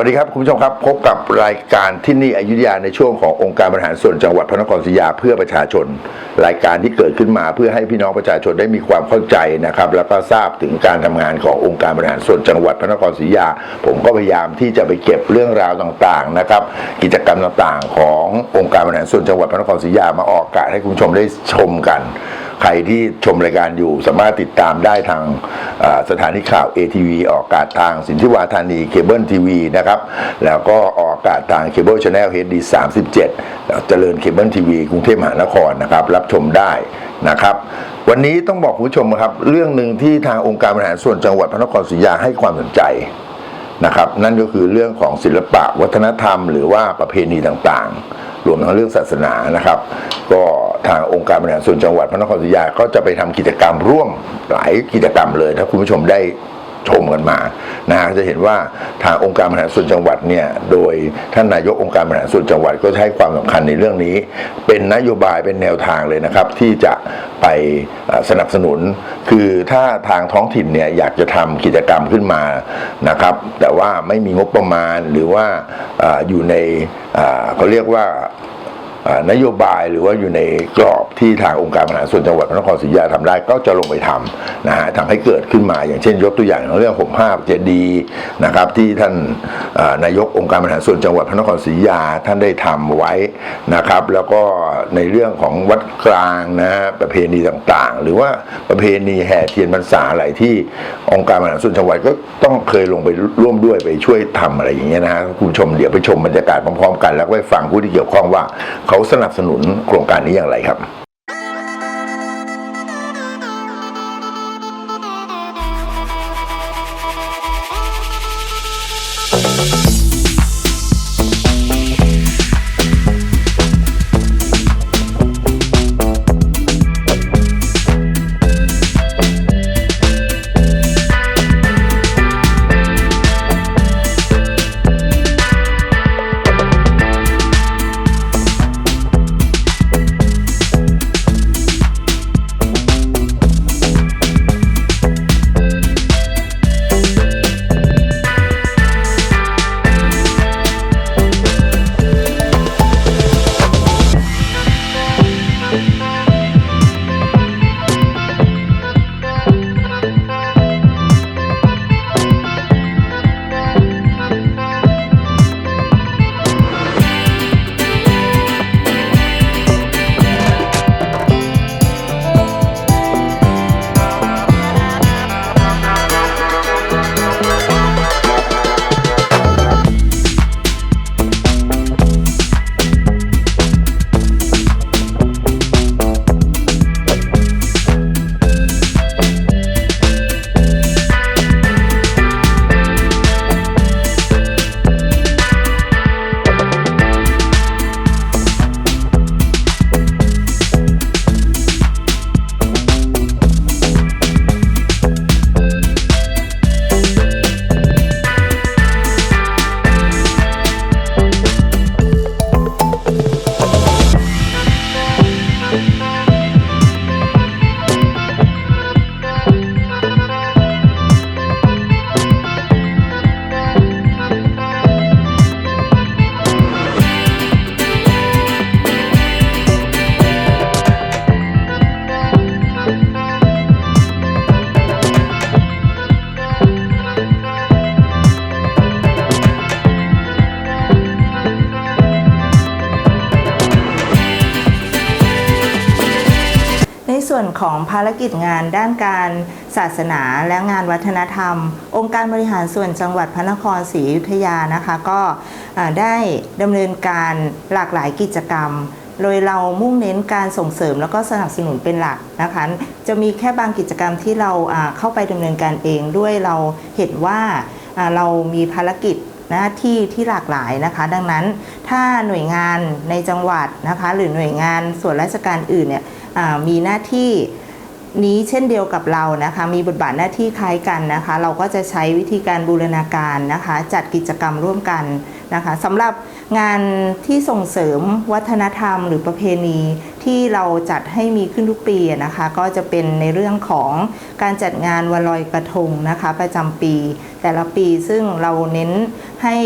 สวัสดีครับคุณผู้ชมครับ พบกับรายการที่นี่อยุธยาในช่วงขององค์การบริหารส่วนจังหวัดพระนครศรีอยุธยาเพื่อประชาชน รายการที่เกิดขึ้นมาเพื่อให้พี่น้องประชาชนได้มีความเข้าใจนะครับ แล้วก็ทราบถึงการทำงานขององค์การบริหารส่วนจังหวัดพระนครศรีอยุธยา ผมก็พยายามที่จะไปเก็บเรื่องราวต่างๆนะครับ กิจกรรมต่างๆ ขององค์การบริหารส่วนจังหวัดพระนครศรีอยุธยามาออกอากาศให้คุณผู้ชมได้ชมกัน ใครที่ชมรายการอยู่สามารถติดตามได้ทาง สถานีข่าว ATV ออกอากาศทางสินทิวาธานีเคเบิลทีวีนะครับ แล้วก็ออกอากาศทางเคเบิลชาแนล HD 37แล้วเจ็ดเจริญเคเบิลทีวีกรุงเทพมหานครนะครับ รับชมได้นะครับ วันนี้ต้องบอกผู้ชมนะครับ เรื่องหนึ่งที่ทางองค์การบริหารส่วนจังหวัดพระนครศรีอยุธยาให้ความสนใจนะครับ นั่นก็คือเรื่องของศิลปะวัฒนธรรม หรือว่าประเพณีต่างๆ รวมทั้งเรื่องศาสนานะครับ ก็ทางองค์การบริหารส่วนจังหวัดพระนครศรีอยุธยาก็จะไปทำกิจกรรมร่วมหลายกิจกรรมเลยถ้าคุณผู้ชมได้ ชมกันมานะฮะจะเห็นว่าทางองค์การบริหารส่วนจังหวัดเนี่ยโดยท่านนายกองค์การบริหารส่วนจังหวัดก็ให้ความสำคัญในเรื่องนี้ เป็นนโยบายเป็นแนวทางเลยนะครับ ที่จะไปสนับสนุน คือถ้าทางท้องถิ่นเนี่ยอยากจะทำกิจกรรมขึ้นมานะครับ แต่ว่าไม่มีงบประมาณหรือว่าออยู่ในเอ่อเขาเรียกว่า นโยบายหรือว่าอยู่ในกรอบที่ทางองค์การบริหารส่วนจังหวัดพระนครศรีอยุธยาทำได้ก็จะลงไปทำนะฮะทำให้เกิดขึ้นมาอย่างเช่น ยกตัวอย่างเรื่องห่มผ้าเจดีนะครับที่ท่านนายกองค์การบริหารส่วนจังหวัดพระนครศรีอยุธยาท่านได้ทำไว้นะครับ แล้วก็ในเรื่องของวัดกลางนะฮะประเพณีต่างๆ หรือว่าประเพณีแห่เทียนพรรษาอะไรที่องค์การบริหารส่วนจังหวัดก็ต้องเคยลงไปร่วมด้วยไปช่วยทำอะไรอย่างเงี้ยนะฮะคุณผู้ชมเดี๋ยวไปชมบรรยากาศพร้อมๆ กัน แล้วก็ไปฟังผู้ที่เกี่ยวข้องว่าเขาสนับสนุนโครงการนี้อย่างไรครับ วนของภารกิจงานด้านการศาสนาและงานวัฒนธรรม องค์การบริหารส่วนจังหวัดพระนครศรีอยุธยานะคะก็ได้ดำเนินการหลากหลายกิจกรรมโดยเรามุ่งเน้นการส่งเสริมแล้วก็สนับสนุนเป็นหลักนะคะ จะมีแค่บางกิจกรรมที่เราเข้าไปดำเนินการเองด้วยเราเห็นว่าเรามีภารกิจ หน้าที่ที่หลากหลายนะคะ ดังนั้นถ้าหน่วยงานในจังหวัดนะคะ หรือหน่วยงานส่วนราชการอื่นเนี่ยมีหน้าที่นี้เช่นเดียวกับเรานะคะ มีบทบาทหน้าที่คล้ายกันนะคะ เราก็จะใช้วิธีการบูรณาการนะคะ จัดกิจกรรมร่วมกันนะคะสำหรับงานที่ส่งเสริมวัฒนธรรม หรือประเพณี ที่เราจัดให้มีขึ้นทุกปีนะคะ ก็จะเป็นในเรื่องของการจัดงานวันลอยกระทงนะคะ ประจำปี แต่ละปีซึ่งเราเน้นให้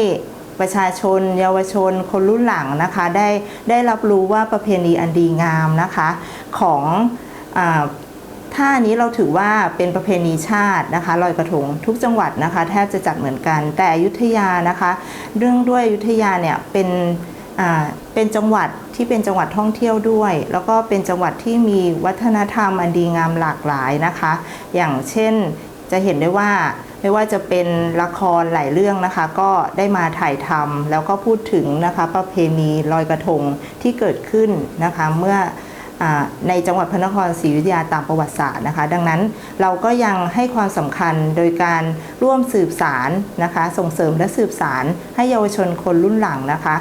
ประชาชน เยาวชน คนรุ่นหลังนะคะ ได้ได้รับรู้ว่าประเพณีอันดีงามนะคะของอาท่านี้เราถือว่าเป็นประเพณีชาตินะคะลอยกระทงทุกจังหวัดนะคะ แทบจะจัดเหมือนกันแต่อยุธยานะคะ เรื่องด้วยอยุธยาเนี่ยเป็น เป็นจังหวัดที่เป็นจังหวัดท่องเที่ยวด้วย แล้วก็เป็นจังหวัดที่มีวัฒนธรรมอันดีงามหลากหลายนะคะ อย่างเช่นจะเห็นได้ว่าไม่ว่าจะเป็นละครหลายเรื่องนะคะ ก็ได้มาถ่ายทำแล้วก็พูดถึงนะคะประเพณีลอยกระทงที่เกิดขึ้นนะคะเมื่อในจังหวัดพระนครศรีอยุธยาตามประวัติศาสตร์นะคะ ดังนั้นเราก็ยังให้ความสำคัญโดยการร่วมสืบสารนะคะ ส่งเสริมและสืบสารให้เยาวชนคนรุ่นหลังนะคะ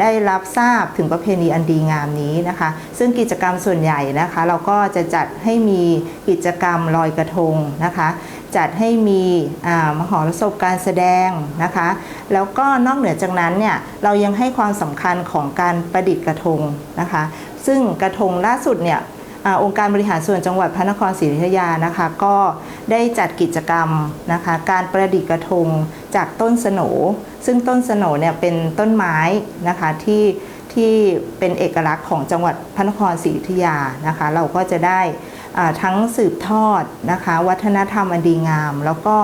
ได้รับทราบถึงประเพณีอันดีงามนี้นะคะ ซึ่งกิจกรรมส่วนใหญ่นะคะ เราก็จะจัดให้มีกิจกรรมลอยกระทงนะคะ จัดให้มีมหรสพการแสดงนะคะ แล้วก็นอกเหนือจากนั้นเนี่ยเรายังให้ความสำคัญของการประดิษฐ์กระทงนะคะ ซึ่งกระทงล่าสุดเนี่ย องค์การบริหารส่วนจังหวัดพระนครศรีอยุธยานะคะก็ได้จัดกิจกรรมนะคะการประดิษฐ์กระทงจากต้นสโหนซึ่งต้นสนเนี่ยเป็นต้นไม้นะคะที่ที่เป็นเอกลักษณ์ของจังหวัดพระนครศรีอยุธยานะคะเราก็จะได้ทั้งสืบทอดนะคะวัฒนธรรมอันดีงาม แล้วก็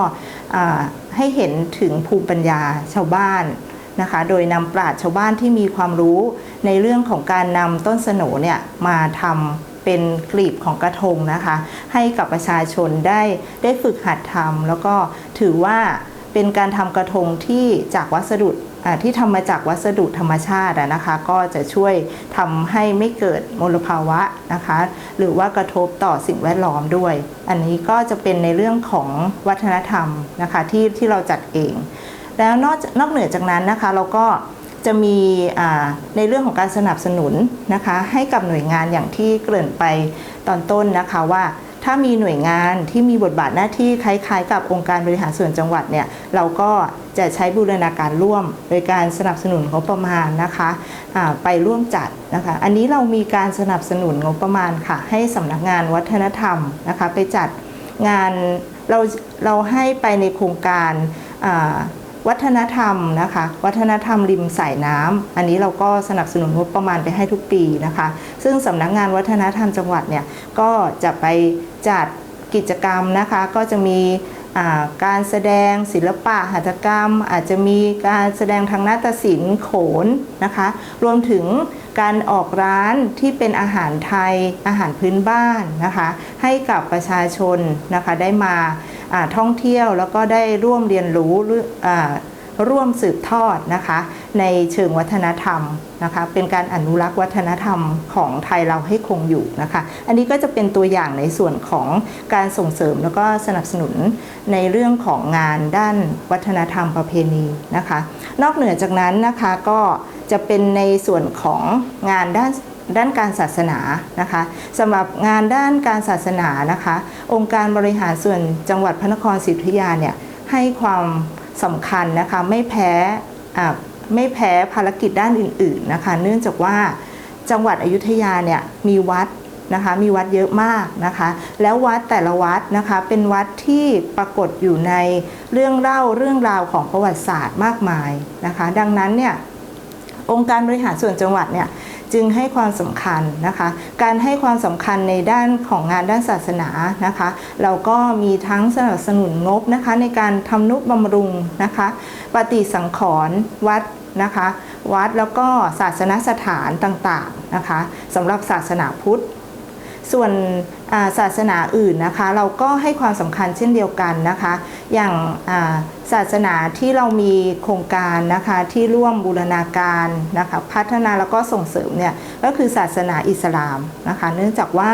ให้เห็นถึงภูมิปัญญาชาวบ้านนะคะโดยนำปราชญ์ชาวบ้านที่มีความรู้ในเรื่องของการนำต้นสนเนี่ยมาทำ เป็นกลีบของกระทงนะคะ ให้กับประชาชนได้ได้ฝึกหัดทำแล้วก็ถือว่าเป็นการทำกระทงที่จากวัสดุที่ทำมาจากวัสดุธรรมชาตินะคะ ก็จะช่วยทำให้ไม่เกิดมลภาวะนะคะ หรือว่ากระทบต่อสิ่งแวดล้อมด้วย อันนี้ก็จะเป็นในเรื่องของวัฒนธรรมนะคะที่ที่เราจัดเอง แล้วนอกนอกเหนือจากนั้นนะคะเราก็ จะมีในเรื่องของการสนับสนุนนะคะให้กับหน่วยงานอย่างที่เกริ่นไปตอนต้นนะคะว่าถ้ามีหน่วยงานที่มีบทบาทหน้าที่คล้ายๆ กับองค์การบริหารส่วนจังหวัดเนี่ยเราก็จะใช้บูรณาการร่วม โดยการสนับสนุนงบประมาณนะคะไปร่วมจัดนะคะอันนี้เรามีการสนับสนุนงบประมาณค่ะ ให้สำนักงานวัฒนธรรมนะคะไปจัดงานเราเราให้ไปในโครงการ วัฒนธรรมนะคะ วัฒนธรรมริมสายน้ำอันนี้เราก็สนับสนุนงบประมาณไปให้ทุกปีนะคะ ซึ่งสำนักงานวัฒนธรรมจังหวัดเนี่ยก็จะไปจัดกิจกรรมนะคะ ก็จะมีการแสดงศิลปะหัตถกรรม อาจจะมีการแสดงทางนาฏศิลป์โขนนะคะ รวมถึงการออกร้านที่เป็นอาหารไทยอาหารพื้นบ้านนะคะ ให้กับประชาชนนะคะได้มา ท่องเที่ยวแล้วก็ได้ร่วมเรียนรู้ร่วมสืบทอดนะคะ ในเชิงวัฒนธรรมนะคะ เป็นการอนุรักษ์วัฒนธรรมของไทยเราให้คงอยู่นะคะ อันนี้ก็จะเป็นตัวอย่างในส่วนของการส่งเสริมแล้วก็สนับสนุนในเรื่องของงานด้านวัฒนธรรมประเพณีนะคะ นอกเหนือจากนั้นนะคะก็จะเป็นในส่วนของงานด้าน ด้านการศาสนานะคะสำหรับงานด้านการศาสนานะคะ องค์การบริหารส่วนจังหวัดพระนครศรีอยุธยาเนี่ยให้ความสำคัญนะคะไม่แพ้ไม่แพ้ภารกิจด้านอื่น ๆนะคะ เนื่องจากว่าจังหวัดอยุธยาเนี่ยมีวัดนะคะมีวัดเยอะมากนะคะ แล้ววัดแต่ละวัดนะคะเป็นวัดที่ปรากฏอยู่ในเรื่องเล่าเรื่องราวของประวัติศาสตร์มากมายนะคะ ดังนั้นเนี่ยองค์การบริหารส่วนจังหวัดเนี่ย จึงให้ความสำคัญนะคะ การให้ความสำคัญในด้านของงานด้านศาสนานะคะ เราก็มีทั้งสนับสนุนงบนะคะในการทำนุบำรุงนะคะ ปฏิสังขรณ์วัดนะคะ วัดแล้วก็ศาสนสถานต่างๆนะคะสำหรับศาสนาพุทธ ส่วนาศาสนาอื่นนะคะ เราก็ให้ความสำคัญเช่นเดียวกันนะคะ อย่างาศาสนาที่เรามีโครงการนะคะที่ร่วมบูรณาการนะคะพัฒนาแล้วก็ส่งเสริมเนี่ยก็คือศาสนาอิสลามนะคะ เนื่องจากว่า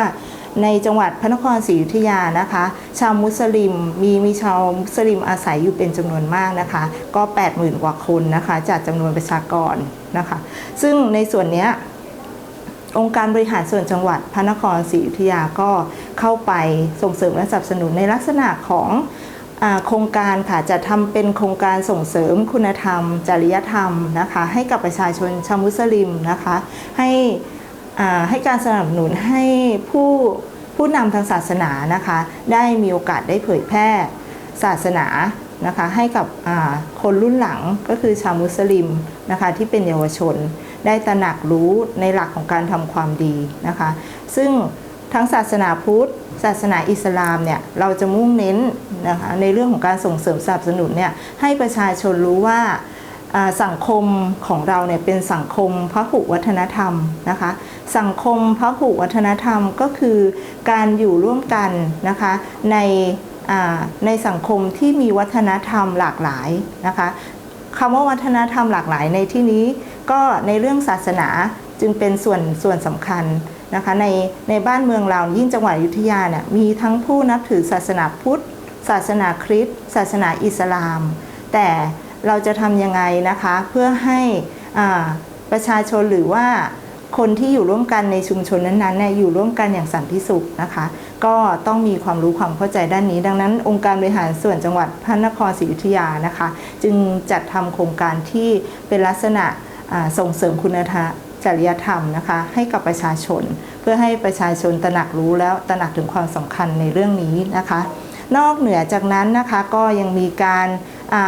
ในจังหวัดพระนครศรีอยุธยานะคะ ชาวมุสลิมมีมีชาวมุสลิมอาศัยอยู่เป็นจำนวนมากนะคะ ก็ 80,000 กว่าคนนะคะจากจำนวนประชากรนะคะ ซึ่งในส่วนเนี้ย องค์การบริหารส่วนจังหวัดพระนครศรีอยุธยาก็เข้าไปส่งเสริมและสนับสนุนในลักษณะของโครงการค่ะจะทำเป็นโครงการส่งเสริมคุณธรรม จริยธรรมนะคะให้กับประชาชนชาวมุสลิมนะคะให้ให้การสนับสนุนให้ผู้ผู้นำทางศาสนานะคะได้มีโอกาสได้เผยแพร่ศาสนานะคะให้กับคนรุ่นหลังก็คือชาวมุสลิมนะคะที่เป็นเยาวชน ได้ตระหนักรู้ในหลักของการทำความดีนะคะ ซึ่งทั้งศาสนาพุทธ ศาสนาอิสลามเนี่ยเราจะมุ่งเน้นนะคะในเรื่องของการส่งเสริมสนับสนุนเนี่ยให้ประชาชนรู้ว่าสังคมของเราเนี่ยเป็นสังคมพหุวัฒนธรรมนะคะ สังคมพหุวัฒนธรรมก็คือการอยู่ร่วมกันนะคะในในสังคมที่มีวัฒนธรรมหลากหลายนะคะคำว่าวัฒนธรรมหลากหลายในที่นี้ ก็ในเรื่องศาสนาจึงเป็นส่วนส่วนสำคัญนะคะในในบ้านเมืองเรายิ่งจังหวัดอยุธยาเนี่ยมีทั้งผู้นับถือศาสนาพุทธ ศาสนาคริสต์ศาสนาอิสลาม แต่เราจะทำยังไงนะคะเพื่อให้ประชาชนหรือว่าคนที่อยู่ร่วมกันในชุมชนนั้นๆเนี่ยอยู่ร่วมกันอย่างสันติสุขนะคะ ก็ต้องมีความรู้ความเข้าใจด้านนี้ ดังนั้น องค์การบริหารส่วนจังหวัดพระนครศรีอยุธยานะคะ จึงจัดทำโครงการที่เป็นลักษณะ ส่งเสริมคุณธรรมจริยธรรมนะคะให้กับประชาชน เพื่อให้ประชาชนตระหนักรู้แล้วตระหนักถึงความสำคัญในเรื่องนี้นะคะ นอกเหนือจากนั้นนะคะก็ยังมีการ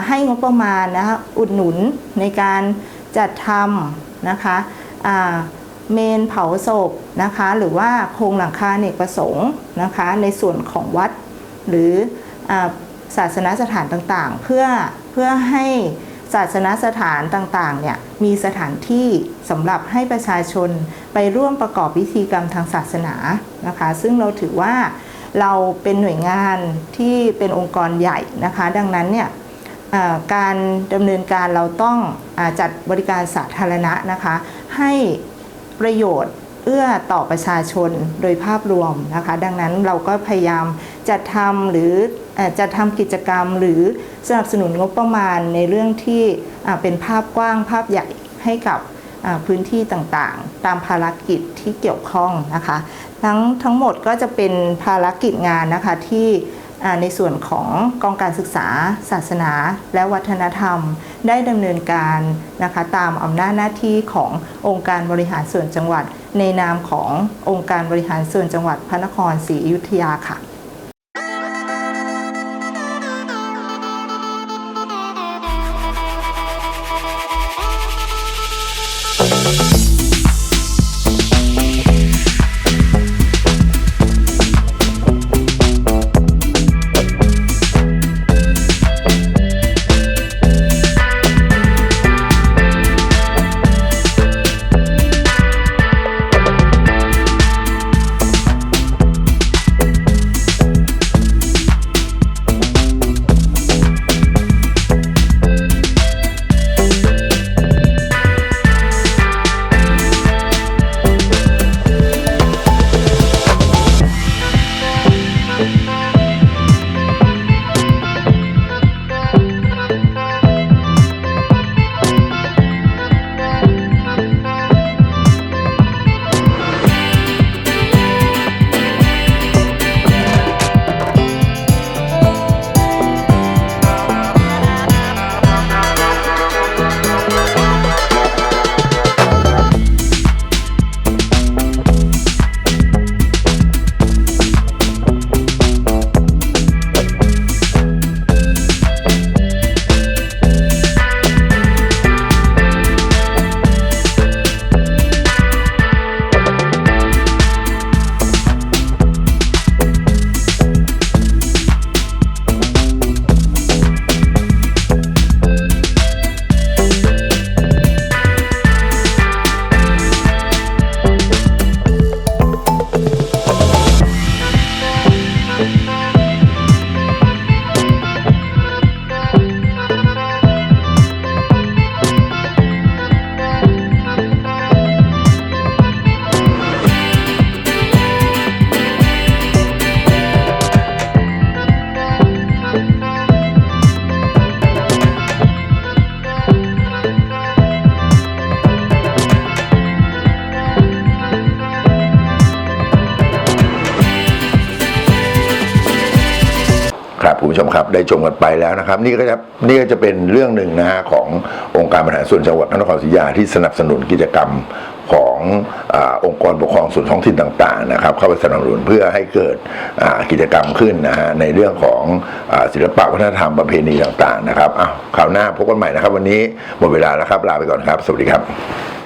ให้งบประมาณนะคะอุดหนุนในการจัดทำนะคะเมนเผาศพนะคะหรือว่าโครงหลังคาเนกประสงค์นะคะในส่วนของวัดหรืออาศาสนสถานต่างๆ เพื่อเพื่อให้ ศาสนสถานต่างๆเนี่ยมีสถานที่สำหรับให้ประชาชนไปร่วมประกอบพิธีกรรมทางศาสนานะคะ ซึ่งเราถือว่าเราเป็นหน่วยงานที่เป็นองค์กรใหญ่นะคะ ดังนั้นเนี่ยการดำเนินการเราต้องอจัดบริการสาธารณะนะคะ ให้ประโยชน์เอื้อต่อประชาชนโดยภาพรวมนะคะ ดังนั้นเราก็พยายาม จัดทำหรือจัดทำกิจกรรม หรือสนับสนุนงบประมาณในเรื่องที่เป็นภาพกว้างภาพใหญ่ให้กับพื้นที่ต่างๆ ตามภารกิจที่เกี่ยวข้องนะคะ ทั้งทั้งหมดก็จะเป็นภารกิจงานนะคะที่ในส่วนของกองการศึกษา ศาสนา และวัฒนธรรม ได้ดำเนินการนะคะตามอำนาจหน้าที่ขององค์การบริหารส่วนจังหวัด ในนามขององค์การบริหารส่วนจังหวัดพระนครศรีอยุธยาค่ะ ชมกันไปแล้วนะครับ นี่ก็จะนี่ก็จะเป็นเรื่องหนึ่งนะฮะขององค์การบริหารส่วนจังหวัดพระนครศรีอยุธยาที่สนับสนุนกิจกรรมของอองค์กรปกครองส่วนท้องถิ่นต่างๆนะครับ เข้าไปสนับสนุนเพื่อให้เกิดกิจกรรมขึ้นนะฮะในเรื่องของอศิลปะวัฒนธรรมประเพณีต่างๆนะครับอ้าวคราวหน้าพบกันใหม่นะครับ วันนี้หมดเวลาแล้วครับลาไปก่อนครับ สวัสดีครับ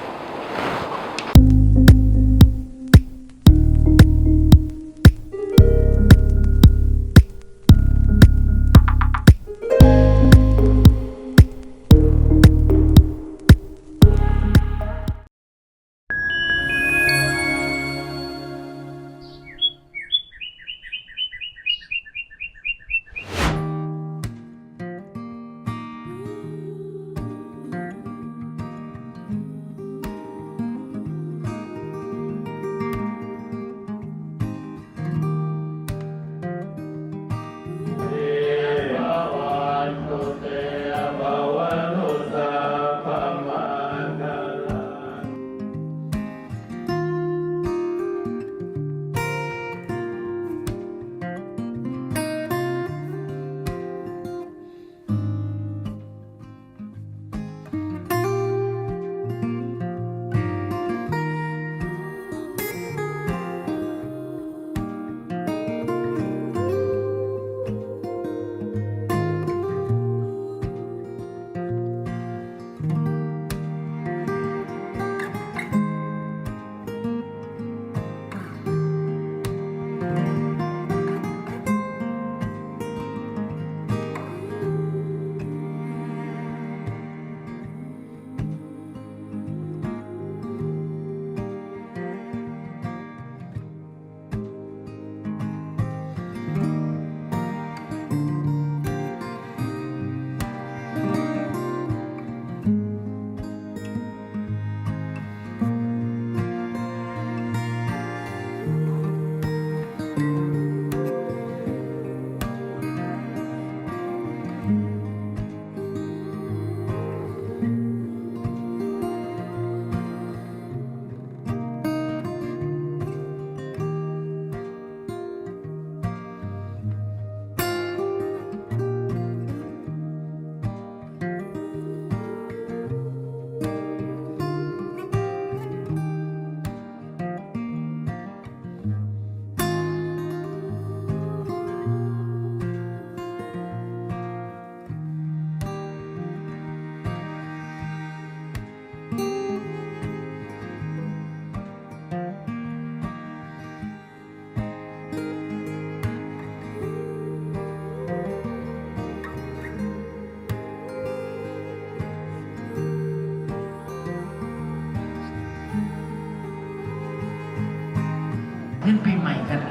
ขึ้นปีใหม่กัน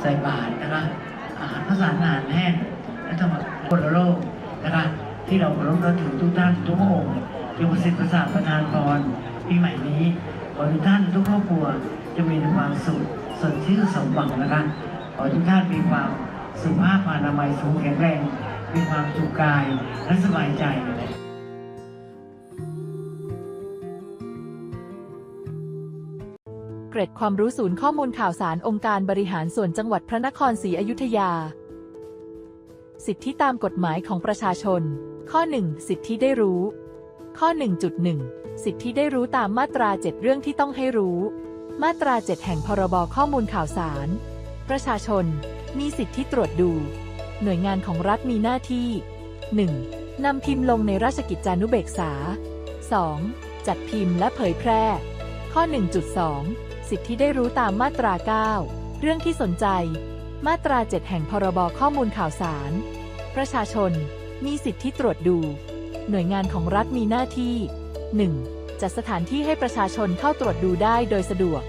ใส่บาตรนะคะ อาหารข้าวสารอาหารแห้งและทั้งหมคนละโลกนะคะ ที่เราเคารพนับถือทุกท่านทุกองค์จงประสิทธิ์ประสาทประทานพรปีใหม่นี้ขอทุกท่านทุกครอบครัวจะมีแต่ความสุขสดชื่นสมหวังนะคะขอทุกท่านมีความสุขภาพอนามัยสูงแข็งแรง มีความสุขกายและสบายใจ ร็ดความรู้ศูนย์ข้อมูลข่าวสารองค์การบริหารส่วนจังหวัดพระนครศรีอยุธยา สิทธิตามกฎหมายของประชาชน ข้อ 1 สิทธิได้รู้ ข้อ 1.1 สิทธิได้รู้ตามมาตรา 7 เรื่องที่ต้องให้รู้ มาตรา 7 แห่งพรบข้อมูลข่าวสาร ประชาชน มีสิทธิตรวจดู หน่วยงานของรัฐมีหน้าที่ 1. นำพิมพ์ลงในราชกิจจานุเบกษา 2. จัดพิมพ์และเผยแพร่ข้อ 1.2 สิทธิได้รู้ตามมาตรา 9 เรื่องที่สนใจ มาตรา 7 แห่งพรบข้อมูลข่าวสาร ประชาชน มีสิทธิตรวจดู หน่วยงานของรัฐมีหน้าที่ 1. จัดสถานที่ให้ประชาชนเข้าตรวจดูได้โดยสะดวก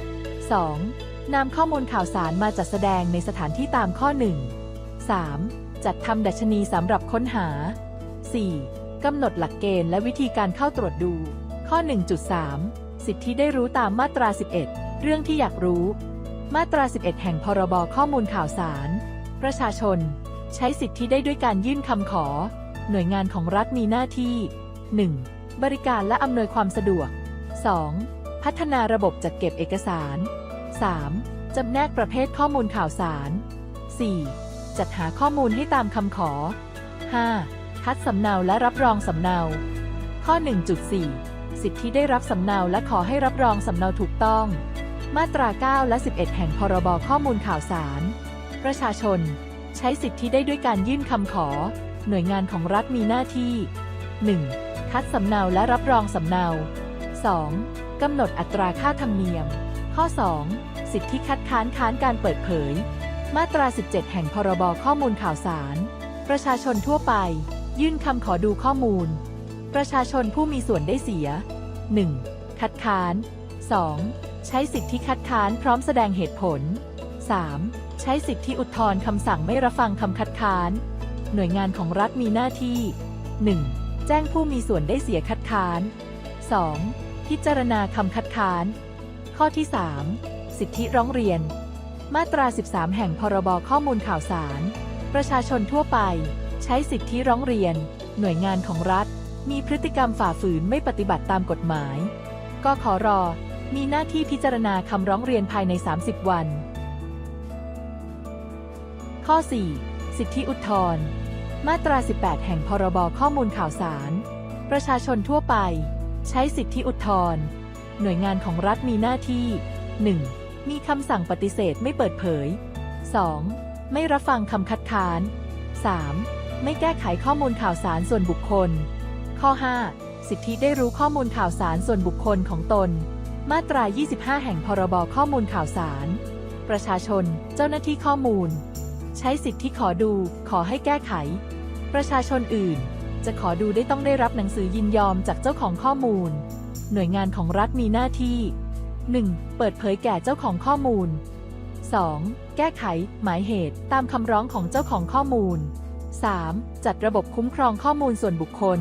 2. นำข้อมูลข่าวสารมาจัดแสดงในสถานที่ตามข้อ 1 3. จัดทำดัชนีสำหรับค้นหา 4. กำหนดหลักเกณฑ์และวิธีการเข้าตรวจดู ข้อ 1.3 สิทธิได้รู้ตามมาตรา 11 เรื่องที่อยากรู้ มาตรา 11 แห่งพรบข้อมูลข่าวสาร ประชาชน ใช้สิทธิได้ด้วยการยื่นคำขอ หน่วยงานของรัฐมีหน้าที่ 1. บริการและอำนวยความสะดวก 2. พัฒนาระบบจัดเก็บเอกสาร 3. จำแนกประเภทข้อมูลข่าวสาร 4. จัดหาข้อมูลให้ตามคำขอ 5. คัดสำเนาและรับรองสำเนา ข้อ 1.4 สิทธิได้รับสำเนาและขอให้รับรองสำเนาถูกต้อง มาตรา 9 และ 11 แห่งพรบข้อมูลข่าวสาร ประชาชน ใช้สิทธิได้ด้วยการยื่นคำขอ หน่วยงานของรัฐมีหน้าที่ 1. คัดสำเนาและรับรองสำเนา 2. กำหนดอัตราค่าธรรมเนียม ข้อ 2. สิทธิคัดค้านค้านการเปิดเผย มาตรา 17 แห่งพรบข้อมูลข่าวสาร ประชาชนทั่วไป ยื่นคำขอดูข้อมูล ประชาชนผู้มีส่วนได้เสีย 1. คัดค้าน 2. ใช้สิทธิคัดค้านพร้อมแสดงเหตุผล 3. ใช้สิทธิอุทธรณ์คำสั่งไม่รับฟังคำคัดค้าน หน่วยงานของรัฐมีหน้าที่ 1. แจ้งผู้มีส่วนได้เสียคัดค้าน 2. พิจารณาคำคัดค้าน ข้อที่ 3. สิทธิร้องเรียน มาตรา 13 แห่งพรบข้อมูลข่าวสาร ประชาชนทั่วไป ใช้สิทธิร้องเรียน หน่วยงานของรัฐ มีพฤติกรรมฝ่าฝืนไม่ปฏิบัติตามกฎหมาย ก็ขอรอ มีหน้าที่พิจารณาคำร้องเรียนภายใน 30 วัน ข้อ 4. สิทธิอุทธรณ์มาตรา 18 แห่งพรบข้อมูลข่าวสาร ประชาชนทั่วไป ใช้สิทธิอุทธรณ์หน่วยงานของรัฐมีหน้าที่ 1. มีคำสั่งปฏิเสธไม่เปิดเผย 2. ไม่รับฟังคำคัดค้าน 3. ไม่แก้ไขข้อมูลข่าวสารส่วนบุคคล ข้อ 5. สิทธิได้รู้ข้อมูลข่าวสารส่วนบุคคลของตน มาตรา 25 แห่งพรบข้อมูลข่าวสาร ประชาชน เจ้าหน้าที่ข้อมูล ใช้สิทธิขอดูขอให้แก้ไข ประชาชนอื่น จะขอดูได้ต้องได้รับหนังสือยินยอมจากเจ้าของข้อมูล หน่วยงานของรัฐมีหน้าที่ 1. เปิดเผยแก่เจ้าของข้อมูล 2. แก้ไข หมายเหตุตามคำร้องของเจ้าของข้อมูล 3. จัดระบบคุ้มครองข้อมูลส่วนบุคคล